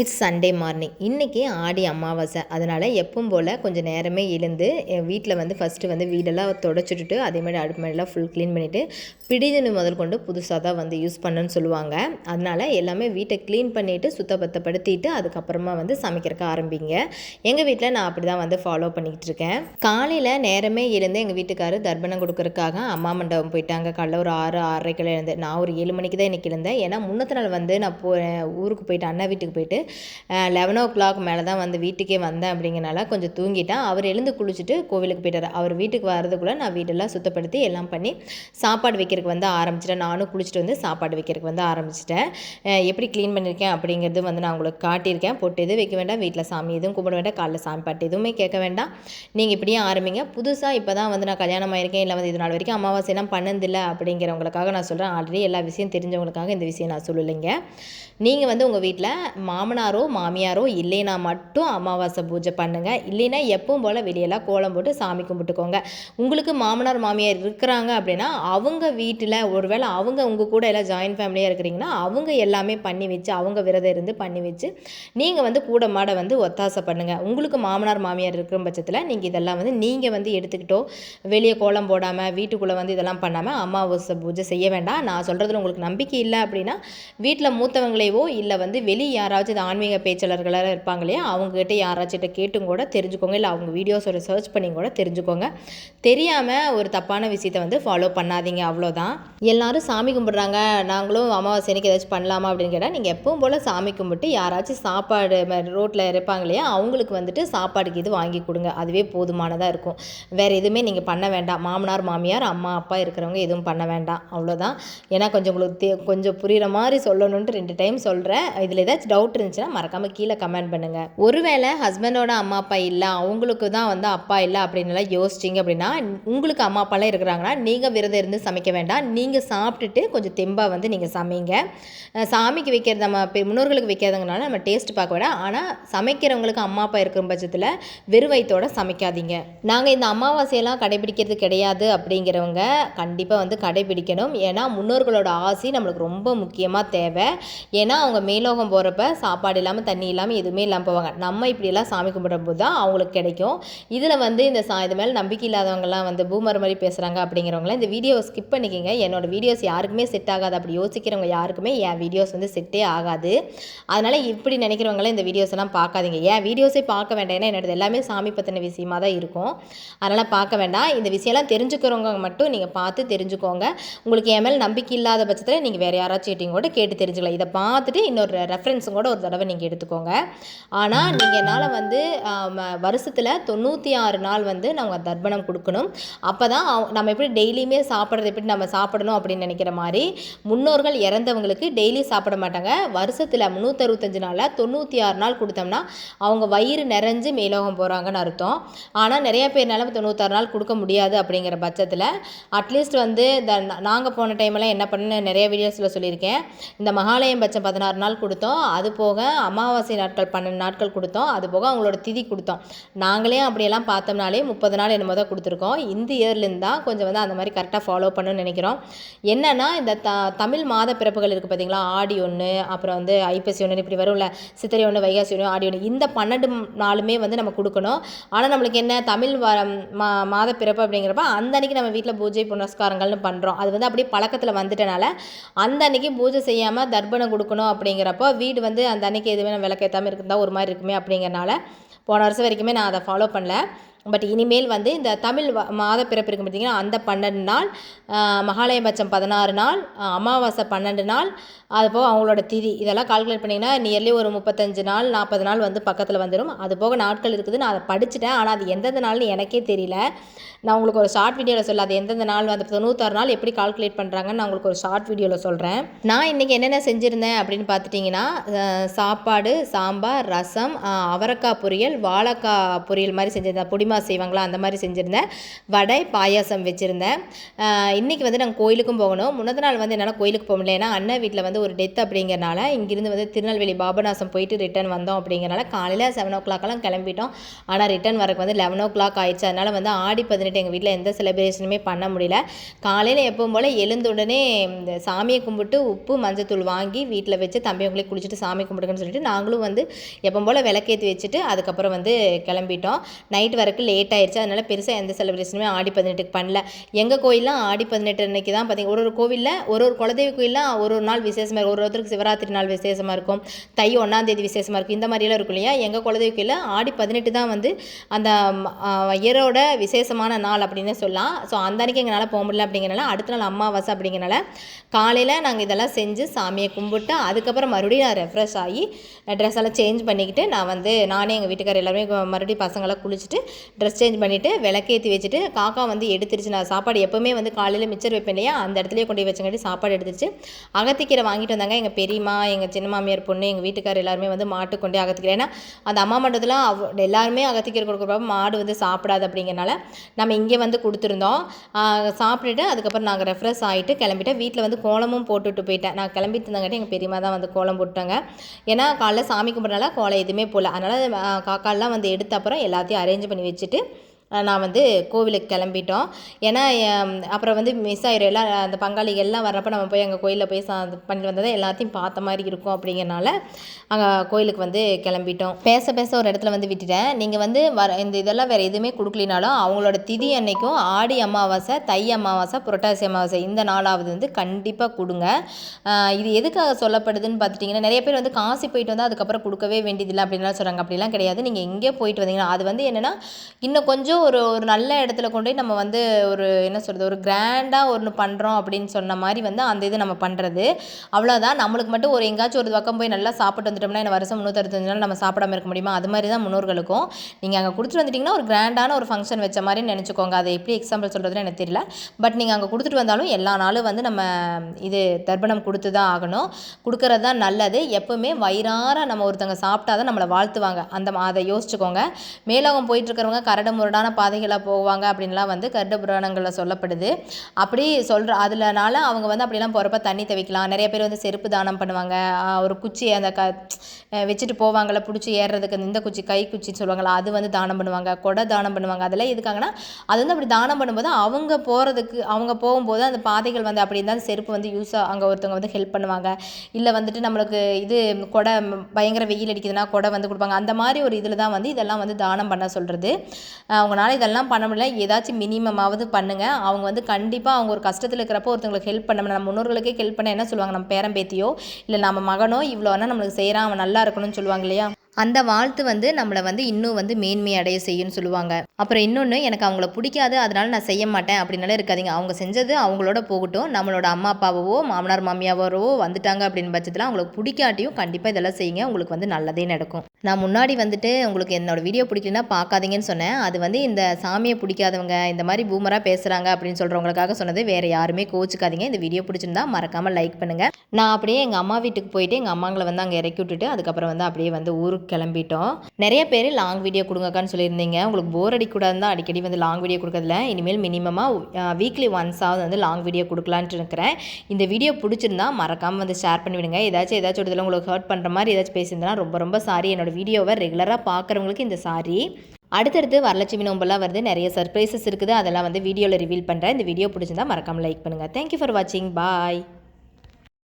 It's Sunday morning இன்றைக்கி ஆடி அமாவாசை. அதனால் எப்பவும் போல் கொஞ்சம் நேரமே எழுந்து என் வீட்டில் வந்து ஃபஸ்ட்டு வந்து வீடெல்லாம் தொடச்சிட்டுட்டு அதே மாதிரி அடுப்பு மேலாம் ஃபுல் க்ளீன் பண்ணிவிட்டு பிடிஜனு முதல் கொண்டு புதுசாக தான் வந்து யூஸ் பண்ணுன்னு சொல்லுவாங்க. அதனால் எல்லாமே வீட்டை க்ளீன் பண்ணிவிட்டு சுத்தபத்தப்படுத்திட்டு அதுக்கப்புறமா வந்து சமைக்கிறக்க ஆரம்பிங்க. எங்கள் வீட்டில் நான் அப்படி தான் வந்து ஃபாலோ பண்ணிக்கிட்டு இருக்கேன். காலையில் நேரமே எழுந்து எங்கள் வீட்டுக்காரர் தர்ப்பணம் கொடுக்கறதுக்காக அம்மா மண்டபம் போயிட்டாங்க. காலைல ஒரு ஆறு ஆறரைக்கில் எழுந்து நான் ஒரு ஏழு மணிக்கு தான் இன்றைக்கி இருந்தேன் ஏன்னா முன்னத்து நாள் வந்து நான் போ ஊருக்கு போயிட்டு அண்ணா வீட்டுக்கு போயிட்டு லெவன் ஓ கிளாக் மேலே தான் வந்து வீட்டுக்கே வந்தேன் அப்படிங்கிறனால கொஞ்சம் தூங்கிட்டேன். அவர் எழுந்து குளிச்சுட்டு கோவிலுக்கு போயிட்டார். அவர் வீட்டுக்கு வரதுக்குள்ளே நான் வீடெல்லாம் சுத்தப்படுத்தி எல்லாம் பண்ணி சாப்பாடு வைக்கிறதுக்கு வந்து ஆரம்பிச்சிட்டேன். நானும் குளிச்சுட்டு வந்து சாப்பாடு வைக்கிறதுக்கு வந்து ஆரம்பிச்சிட்டேன். எப்படி க்ளீன் பண்ணியிருக்கேன் அப்படிங்கிறது வந்து நான் உங்களுக்கு காட்டியிருக்கேன். பொட்டு எதுவும் வைக்க வேண்டாம். வீட்டில் சாமி எதுவும் கும்பிட வேண்டாம். காலைல சாமி பாட்டு எதுவுமே கேட்க வேண்டாம். நீங்கள் இப்படியே ஆரம்பிங்க. புதுசாக இப்போ தான் வந்து நான் கல்யாணம் ஆயிருக்கேன். இல்லை வந்து இது நாள் வரைக்கும் அமாவாசையெல்லாம் பண்ணதில்லை அப்படிங்கிறவங்களுக்காக நான் சொல்கிறேன் ஆல்ரெடி எல்லா விஷயம் தெரிஞ்சவங்களுக்காக இந்த விஷயம் நான் சொல்லலைங்க. நீங்கள் வந்து உங்கள் வீட்டில் மாமனாரோ மாமியாரோ இல்லைனா மட்டும் அமாவாசை பூஜை பண்ணுங்கள் இல்லைன்னா எப்பவும் போல் வெளியெல்லாம் கோலம் போட்டு சாமி கும்பிட்டுக்கோங்க. உங்களுக்கு மாமனார் மாமியார் இருக்கிறாங்க அப்படின்னா அவங்க வீட்டில் ஒருவேளை அவங்க உங்கள் கூட எல்லாம் ஜாயின்ட் ஃபேமிலியாக இருக்கிறீங்கன்னா அவங்க எல்லாமே பண்ணி வச்சு அவங்க விரதம் இருந்து பண்ணி வச்சு நீங்கள் வந்து கூட மாட வந்து ஒத்தாசை பண்ணுங்கள் உங்களுக்கு மாமனார் மாமியார் இருக்கிற பட்சத்தில் நீங்கள் இதெல்லாம் வந்து நீங்கள் வந்து எடுத்துக்கிட்டோ வெளியே கோலம் போடாமல் வீட்டுக்குள்ளே வந்து இதெல்லாம் பண்ணாமல் அமாவாசை பூஜை செய்ய வேண்டாம். நான் சொல்கிறதுல உங்களுக்கு நம்பிக்கை இல்லை அப்படின்னா வீட்டில் மூத்தவங்களையோ இல்லை வந்து வெளியே யாராச்சும் இது ஆன்மீக பேச்சாளர்களாக இருப்பாங்க இல்லையா அவங்ககிட்ட யாராச்சும் கேட்டும் கூட தெரிஞ்சுக்கோங்க. இல்லை அவங்க வீடியோஸோட சர்ச் பண்ணி கூட தெரிஞ்சுக்கோங்க. தெரியாமல் ஒரு தப்பான விஷயத்தை வந்து ஃபாலோ பண்ணாதீங்க. அவ்வளோதான் எல்லாரும் சாமி கும்பிட்றாங்க. நாங்களும் அமாவாசை அன்னைக்கு ஏதாச்சும் பண்ணலாமா அப்படின்னு கேட்டால் நீங்கள் எப்பவும் போல் சாமி கும்பிட்டு யாராச்சும் சாப்பாடு ரோட்டில் இருப்பாங்க இல்லையா அவங்களுக்கு வந்துட்டு சாப்பாடுக்கு இது வாங்கி கொடுங்க. அதுவே போதுமானதாக இருக்கும். வேறு எதுவுமே நீங்கள் பண்ண வேண்டாம். மாமனார் மாமியார் அம்மா அப்பா இருக்கிறவங்க எதுவும் பண்ண வேண்டாம். அவ்வளோதான் ஏன்னா கொஞ்சம் உங்களுக்கு தே கொஞ்சம் புரிகிற மாதிரி சொல்லணுன்ட்டு ரெண்டு டைம் சொல்கிறேன் இதில் ஏதாச்சும் டவுட் இருந்துச்சுன்னா மறக்காமல் கீழே கமெண்ட் பண்ணுங்கள் ஒருவேளை ஹஸ்பண்டோட அம்மா அப்பா இல்லை அவங்களுக்கு தான் வந்து அப்பா இல்லை அப்படின்னுலாம் யோசிச்சிங்க அப்படின்னா உங்களுக்கு அம்மா அப்பாலாம் இருக்கிறாங்கன்னா நீங்கள் விரதம் இருந்து சமைக்க வேண்டாம். நீங்கள் சாப்பிட்டுட்டு கொஞ்சம் தெம்பாக வந்து நீங்கள் சமைங்க. சாமிக்கு வைக்கிறது நம்ம முன்னோர்களுக்கு வைக்கிறதுங்கனால நம்ம டேஸ்ட் பார்க்க வேண்டாம் ஆனால் சமைக்கிறவங்களுக்கு அம்மா அப்பா இருக்கிற பட்சத்தில் வெறும் சமைக்காதீங்க. நாங்கள் இந்த அமாவாசையெல்லாம் கடைபிடிக்கிறது கிடையாது அப்படிங்கிறவங்க கண்டிப்பாக வந்து கடைபிடிக்கணும். ஏன்னா முன்னோர்களோட ஆசி நம்மளுக்கு ரொம்ப முக்கியமாக தேவை. ஏன்னா அவங்க மேலோகம் போகிறப்ப சாப்பாடு இல்லாமல் தண்ணி இல்லாமல் எதுவுமே இல்லாமல் போவாங்க. நம்ம இப்படியெல்லாம் சாமி கும்பிடும்போது தான் அவங்களுக்கு கிடைக்கும். இதில் வந்து இந்த சா இது மேலே நம்பிக்கை இல்லாதவங்கலாம் வந்து பூமர் மாதிரி பேசுகிறாங்க அப்படிங்கிறவங்களாம் இந்த வீடியோவை ஸ்கிப் பண்ணிக்கங்க என்னோட வீடியோஸ் யாருக்குமே செட் ஆகாது. அப்படி யோசிக்கிறவங்க யாருக்குமே என் வீடியோஸ் வந்து செட்டே ஆகாது. அதனால் இப்படி நினைக்கிறவங்களாம் இந்த வீடியோஸ் எல்லாம் பார்க்காதீங்க. ஏன் வீடியோஸே பார்க்க வேண்டாம். ஏன்னா என்னோடது எல்லாமே சாமி பற்றின விஷயமா தான் இருக்கும். அதனால் பார்க்க வேண்டாம். இந்த விஷயம்லாம் தெரிஞ்சுக்கிறவங்க மட்டும் நீங்கள் பார்த்து தெரிஞ்சுக்கோங்க. உங்களுக்கு என் மேல் நம்பிக்கை இல்லாத பட்சத்தில் நீங்கள் வேறு யாராச்சும் கிட்டையும் கூட கேட்டு தெரிஞ்சுக்கலாம். இதை பார்த்துட்டு இன்னொரு ரெஃபரன்ஸும் கூட ஒரு தடவை நீங்கள் எடுத்துக்கோங்க. ஆனால் நீங்கள் என்னால் வந்து வருஷத்தில் தொண்ணூற்றி ஆறு நாள் வந்து நாங்கள் தர்ப்பணம் கொடுக்கணும். அப்போ தான் நம்ம எப்படி டெய்லியுமே சாப்பிட்றது எப்படி நம்ம நம்ம சாப்பிடணும் அப்படின்னு நினைக்கிற மாதிரி முன்னோர்கள் இறந்தவங்களுக்கு டெய்லி சாப்பிட மாட்டாங்க. வருஷத்தில் முந்நூற்றறுபத்தஞ்சு நாளில் தொண்ணூற்றி ஆறு நாள் கொடுத்தோம்னா அவங்க வயிறு நிறைஞ்சு மேலோகம் போகிறாங்கன்னு அர்த்தம். ஆனால் நிறைய பேர்னால தொண்ணூத்தாறு நாள் கொடுக்க முடியாது அப்படிங்கிற பட்சத்தில் அட்லீஸ்ட் வந்து இந்த நாங்கள் போன டைமெல்லாம் என்ன பண்ண நிறைய வீடியோஸில் சொல்லியிருக்கேன். இந்த மகாலயம் பட்சம் பதினாறு நாள் கொடுத்தோம். அது போக அமாவாசை நாட்கள் பன்னெண்டு நாட்கள் கொடுத்தோம். அது போக அவங்களோட திதி கொடுத்தோம். நாங்களே அப்படியெல்லாம் பார்த்தோம்னாலே முப்பது நாள் என்னமோ தான் கொடுத்துருக்கோம். இந்த இயர்லேருந்து தான் கொஞ்சம் வந்து அந்த மாதிரி கரெக்டாக ஃபாலோ பண்ணணும்னு நினைக்கிறோம். என்னன்னா இந்த த தமிழ் மாத பிறப்புகள் இருக்குது பார்த்தீங்களா ஆடி ஒன்று அப்புறம் வந்து ஐப்பசி ஒன்று இப்படி வரும்ல. சித்திரை ஒன்று வைகாசி ஒன்று ஆடி ஒன்று இந்த பன்னெண்டு நாளுமே வந்து நம்ம கொடுக்கணும். ஆனால் நம்மளுக்கு என்ன தமிழ் வ மா மாத பிறப்பு அப்படிங்கிறப்ப அந்த அன்னைக்கு நம்ம வீட்டில் பூஜை புனஸ்காரங்கள்னு பண்ணுறோம் அது வந்து அப்படியே பழக்கத்தில் வந்துட்டனால அந்த அன்னைக்கு பூஜை செய்யாமல் தர்ப்பணம் கொடுக்கணும் அப்படிங்கிறப்போ வீடு வந்து அந்த அன்னைக்கு எதுவுமே நம்ம விளக்கேற்றாமல் இருந்தால் ஒரு மாதிரி இருக்குமே அப்படிங்கிறனால போன வருஷம் வரைக்குமே நான் அதை ஃபாலோ பண்ணல. பட் இனிமேல் வந்து இந்த தமிழ் மாத பிறப்பு இருக்கு பார்த்தீங்கன்னா அந்த பன்னெண்டு நாள் மகாலயபட்சம் பதினாறு நாள் அமாவாசை பன்னெண்டு நாள் அது போக அவங்களோட திதி. இதெல்லாம் கால்குலேட் பண்ணிங்கன்னா நியர்லி ஒரு முப்பத்தஞ்சு நாள் நாற்பது நாள் வந்து பக்கத்தில் வந்துடும் அது போக நாட்கள் இருக்குது. நான் அதை படிச்சுட்டேன். ஆனால் அது எந்தெந்த நாள்னு எனக்கே தெரியல. நான் உங்களுக்கு ஒரு ஷார்ட் வீடியோவில் சொல்ல அது எந்தெந்த நாள் வந்து தொண்ணூத்தாறு நாள் எப்படி கால்குலேட் பண்ணுறாங்கன்னு நான் உங்களுக்கு ஒரு ஷார்ட் வீடியோவில் சொல்கிறேன் நான் இன்றைக்கி என்னென்ன செஞ்சுருந்தேன் அப்படின்னு பார்த்துட்டிங்கன்னா சாப்பாடு சாம்பார் ரசம் அவரக்காய் பொரியல் வாழைக்காய் பொரியல் மாதிரி செஞ்சிருந்தேன். பொடிமாஸ் பூர்ணிமா செய்வாங்களா அந்த மாதிரி செஞ்சுருந்தேன். வடை பாயாசம் வச்சுருந்தேன். இன்றைக்கி வந்து நாங்கள் கோயிலுக்கும் போகணும். முன்னத நாள் வந்து என்னால் கோயிலுக்கு போக முடியல. ஏன்னா அண்ணன் வீட்டில் வந்து ஒரு டெத் அப்படிங்கிறனால இங்கேருந்து வந்து திருநெல்வேலி பாபநாசம் போயிட்டு ரிட்டர்ன் வந்தோம் அப்படிங்கிறனால காலையில் செவன் ஓ கிளாக்கெல்லாம் கிளம்பிட்டோம். ஆனால் ரிட்டர்ன் வரக்கு வந்து லெவன் ஓ கிளாக் ஆயிடுச்சு. அதனால் வந்து ஆடி பதினெட்டு எங்கள் வீட்டில் எந்த செலிப்ரேஷனுமே பண்ண முடியல. காலையில் எப்பவும் போல் எழுந்த உடனே இந்த சாமியை கும்பிட்டு உப்பு மஞ்சத்தூள் வாங்கி வீட்டில் வச்சு தம்பியவங்களே குளிச்சுட்டு சாமி கும்பிடுங்கன்னு சொல்லிட்டு நாங்களும் வந்து எப்பவும் போல் விளக்கேற்றி வச்சுட்டு அதுக்கப்புறம் வந்து கிளம்பிட்டோம். நைட் வரைக்கும் லேட் ஆயிடுச்சு அதனால் பெருசாக எந்த செலிப்ரேஷனுமே ஆடி பதினெட்டுக்கு பண்ணல. எங்கள் கோயிலாம் ஆடி பதினெட்டு அன்னைக்கு தான் பார்த்திங்க ஒரு ஒரு கோவிலில் ஒரு ஒரு குலதெய்வ கோயிலாம் ஒரு ஒரு நாள் விசேஷமாக இருக்கும். ஒரு ஒருத்தருக்கு சிவராத்திரி நாள் விசேஷமாக இருக்கும். தை ஒன்றாம் தேதி விசேஷமாக இருக்கும். இந்த மாதிரியெல்லாம் இருக்கும் இல்லையா? எங்கள் குலதெய்வ கோயிலில் ஆடி பதினெட்டு தான் வந்து அந்த இயரோட விசேஷமான நாள் அப்படின்னு சொல்லலாம். ஸோ அந்த அன்றைக்கி எங்களால் போக முடியல அப்படிங்கிறனால அடுத்த நாள் அம்மாவாசை அப்படிங்கிறனால காலையில் நாங்கள் இதெல்லாம் செஞ்சு சாமியை கும்பிட்டு அதுக்கப்புறம் மறுபடியும் நான் ரெஃப்ரெஷ் ஆகி ட்ரெஸ் எல்லாம் சேஞ்ச் பண்ணிக்கிட்டு நான் வந்து நானே எங்கள் வீட்டுக்காரர் எல்லாருமே மறுபடியும் பசங்களாம் குளிச்சுட்டு ட்ரெஸ் சேஞ்ச் பண்ணிவிட்டு விளக்கேற்றி வச்சுட்டு காக்கா வந்து எடுத்துருச்சு. நான் சாப்பாடு எப்போவுமே வந்து காலையில் மிச்சர் வைப்பேன் இல்லையா? அந்த இடத்துலயே கொண்டு போய் வச்சங்காட்டி சாப்பாடு எடுத்துருச்சு. அகத்திக்கீரை வாங்கிட்டு வந்தாங்க. எங்கள் பெரியம்மா எங்கள் சின்ன மாமியார் பொண்ணு எங்கள் வீட்டுக்காரர் எல்லாருமே வந்து மாட்டு கொண்டே அகத்திக்கீரை. ஏன்னா அந்த அம்மா மண்டலத்தில் அவ எல்லாருமே அகத்திக்கீரை கொடுக்குறப்ப மாடு வந்து சாப்பிடாது அப்படிங்கிறனால நம்ம இங்கே வந்து கொடுத்துருந்தோம். சாப்பிட்டுட்டு அதுக்கப்புறம் நாங்கள் ரெஃப்ரெஷ் ஆகிட்டு கிளம்பிட்டேன் வீட்டில் வந்து கோலமும் போட்டுட்டு போயிட்டேன். நான் கிளம்பிட்டு எங்கள் பெரியம்மா தான் வந்து கோலம் போட்டாங்க. ஏன்னா காலைல சாமி கும்பிட்றனால கோலம் எதுவுமே போகல அதனால் காக்காலாம் வந்து எடுத்த அப்புறம் எல்லாத்தையும் அரேஞ்ச் பண்ணி வச்சுட்டு വെച്ചിട്ട് நான் வந்து கோவிலுக்கு கிளம்பிட்டோம். ஏன்னா அப்புறம் வந்து மிஸ் ஆயிரும். எல்லாம் அந்த பங்காளிகள் எல்லாம் வர்றப்போ நம்ம போய் அங்கே கோயிலில் போய் சா பண்ணிட்டு வந்ததை எல்லாத்தையும் பார்த்த மாதிரி இருக்கும் அப்படிங்கிறனால அங்கே கோயிலுக்கு வந்து கிளம்பிட்டோம். பேச பேச ஒரு இடத்துல வந்து விட்டுட்டேன். நீங்கள் வந்து வர இந்த இதெல்லாம் வேறு எதுவுமே கொடுக்கலினாலும் அவங்களோட திதி அன்னைக்கும் ஆடி அமாவாசை தை அமாவாசை புரட்டாசி அமாவாசை இந்த நாளாவது வந்து கண்டிப்பாக கொடுங்க. இது எதுக்காக சொல்லப்படுதுன்னு பார்த்துட்டிங்கன்னா நிறைய பேர் வந்து காசு போயிட்டு வந்தால் அதுக்கப்புறம் கொடுக்கவே வேண்டியதில்லை அப்படின்லாம் சொல்கிறாங்க அப்படிலாம் கிடையாது. நீங்கள் எங்கே போயிட்டு வந்தீங்கன்னா அது வந்து என்னென்னா இன்னும் கொஞ்சம் ஒரு ஒரு நல்ல இடத்துல கொண்டு போய் நம்ம வந்து ஒரு என்ன சொல்கிறது ஒரு கிராண்டாக ஒன்று பண்ணுறோம் அப்படின்னு சொன்ன மாதிரி வந்து அந்த இது நம்ம பண்ணுறது அவ்வளோதான் நம்மளுக்கு மட்டும் ஒரு எங்கேயாச்சும் ஒரு பக்கம் போய் நல்லா சாப்பிட்டு வந்துட்டோம்னா என்ன வருஷம் முந்நூற்றஞ்சு நாள் நம்ம சாப்பிடாம இருக்க முடியுமா? அது மாதிரி தான் முன்னோர்களுக்கும். நீங்கள் அங்கே கொடுத்துட்டு வந்துட்டிங்கன்னா ஒரு கிராண்டான ஒரு ஃபங்க்ஷன் வச்ச மாதிரி நினச்சிக்கோங்க. அதை எப்படி எக்ஸாம்பிள் சொல்கிறதுன்னு எனக்கு தெரியல. பட் நீங்கள் அங்கே கொடுத்துட்டு வந்தாலும் எல்லா நாளும் வந்து நம்ம இது தர்ப்பணம் கொடுத்து தான் ஆகணும். கொடுக்கறது தான் நல்லது. எப்போவுமே வயிறார நம்ம ஒருத்தவங்க சாப்பிட்டா தான் நம்மளை வாழ்த்துவாங்க. அந்த அதை யோசிச்சுக்கோங்க. மேலோகம் போயிட்டு இருக்கிறவங்க கரடு முரடான பாதைகளாக போவாங்க அப்படின்லாம் வந்து கருட புராணங்களில் சொல்லப்படுது. அப்படி சொல்கிற அதுலனால அவங்க வந்து அப்படிலாம் போகிறப்ப தண்ணி தவிக்கலாம் நிறைய பேர் வந்து செருப்பு தானம் பண்ணுவாங்க. ஒரு குச்சி அந்த க வச்சுட்டு போவாங்கள்ல பிடிச்சி ஏறுறதுக்கு இந்த குச்சி கை குச்சின்னு சொல்லுவாங்களா அது வந்து தானம் பண்ணுவாங்க. கொடை தானம் பண்ணுவாங்க. அதெல்லாம் எதுக்காங்கன்னா அது வந்து அப்படி தானம் பண்ணும்போது அவங்க போகிறதுக்கு அவங்க போகும்போது அந்த பாதைகள் வந்து அப்படி இருந்தால் செருப்பு வந்து யூஸாக அங்கே ஒருத்தவங்க வந்து ஹெல்ப் பண்ணுவாங்க. இல்லை வந்துட்டு நம்மளுக்கு இது கொடை பயங்கர வெயில் அடிக்குதுன்னா கொடை வந்து கொடுப்பாங்க. அந்த மாதிரி ஒரு இதில் தான் வந்து இதெல்லாம் வந்து தானம் பண்ண சொல்கிறது அவங்க அவங்களால இதெல்லாம் பண்ண முடியல. ஏதாச்சும் மினிமமாவது பண்ணுங்கள் அவங்க வந்து கண்டிப்பாக அவங்க ஒரு கஷ்டத்தில் இருக்கிறப்போ ஒருத்தவங்களுக்கு ஹெல்ப் பண்ண நம்ம முன்னோர்களுக்கே ஹெல்ப் பண்ண என்ன சொல்லுவாங்க? நம்ம பேரம்பேத்தியோ இல்லை நம்ம மகனோ இவ்வளோ வேணால் நம்மளுக்கு செய்கிறான் அவன் நல்லா இருக்கணும்னு சொல்லுவாங்க இல்லையா? அந்த வாழ்த்து வந்து நம்மளை வந்து இன்னும் வந்து மேன்மை அடைய செய்யும்னு சொல்லுவாங்க. அப்புறம் இன்னொன்று எனக்கு அவங்கள பிடிக்காது அதனால நான் செய்ய மாட்டேன் அப்படின்னாலே இருக்காதிங்க. அவங்க செஞ்சது அவங்களோட போகட்டும். நம்மளோட அம்மா அப்பாவோ மாமனார் மாமியாவோ வந்துட்டாங்க அப்படின்னு பட்சத்தில் அவங்களுக்கு பிடிக்காட்டியும் கண்டிப்பாக இதெல்லாம் செய்யுங்க. உங்களுக்கு வந்து நல்லதே நடக்கும். நான் முன்னாடி வந்துட்டு உங்களுக்கு என்னோட வீடியோ பிடிக்கலன்னா பார்க்காதீங்கன்னு சொன்னேன். அது வந்து இந்த சாமியை பிடிக்காதவங்க இந்த மாதிரி பூமராக பேசுகிறாங்க அப்படின்னு சொல்கிறவங்களுக்காக சொன்னது வேறு யாருமே கோச்சிக்காதீங்க இந்த வீடியோ பிடிச்சிருந்தா மறக்காமல் லைக் பண்ணுங்கள் நான் அப்படியே எங்கள் அம்மா வீட்டுக்கு போயிட்டு எங்கள் அம்மாங்களை வந்து அங்கே இறக்கி விட்டுட்டு அதுக்கப்புறம் வந்து அப்படியே வந்து ஊருக்கு கிளம்பிட்டோம். நிறைய பேர் லாங் வீடியோ கொடுங்கக்கான்னு சொல்லியிருந்தீங்க. உங்களுக்கு போர் அடிக்கூடாது தான் அடிக்கடி வந்து லாங் வீடியோ கொடுக்கறதுல. இனிமேல் மினிமமாக வீக்லி ஒன்ஸாவது வந்து லாங் வீடியோ கொடுக்கலான்ட்டு இருக்கிறேன். இந்த வீடியோ பிடிச்சிருந்தா மறக்காமல் வந்து ஷேர் பண்ணிவிடுங்க. ஏதாச்சும் ஏதாச்சும் ஒரு இதில் உங்களுக்கு ஹர்ட் பண்ணுற மாதிரி ஏதாச்சும் பேசியிருந்தனா ரொம்ப ரொம்ப சாரி என்னோடய வீடியோவை ரெகுலராக பார்க்குறவங்களுக்கு இந்த சாரி அடுத்தடுத்து வரலட்சுமி நோம்பெல்லாம் வருது. நிறைய சர்ப்ரைசஸ் இருக்குது. அதெல்லாம் வந்து வீடியோவில் ரிவீல் பண்ணுறேன் இந்த வீடியோ பிடிச்சிருந்தா மறக்காமல் லைக் பண்ணுங்கள் தேங்க்யூ ஃபார் வாட்சிங் பாய்